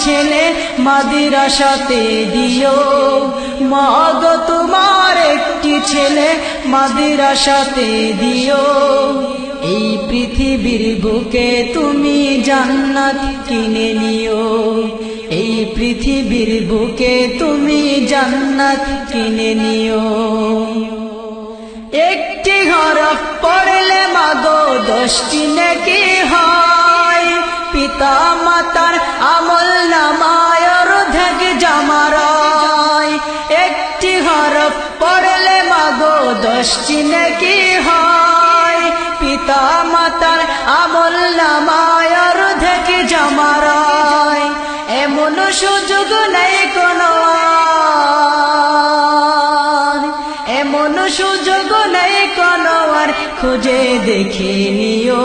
ছেলে, মাদ্রাসাতে দিও। মাগো তোমার একটি ছেলে, মাদ্রাসাতে দিও। এই পৃথিবীর বুকে তুমি জান্নাত কিনে নিও। এই পৃথিবীর বুকে তুমি জান্নাত কিনে নিও। একটি ঘর পড়লে মাগো দশটি নাকি পড়লে মাগো দশটি নাকি হয়? পিতা মাতার আমল নামায় অর্ধেক জামারায় এমন সুযোগ নেই কোনো সুযোগ নেই কোনো আর। খুঁজে দেখে নিও।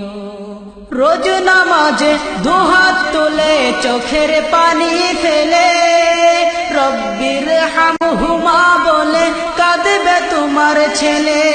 রোজ নামাজে দুহাত তুলে চোখের পানি ফেলে। রব্বির হামহুমা বলে কাঁদবে তোমার ছেলে।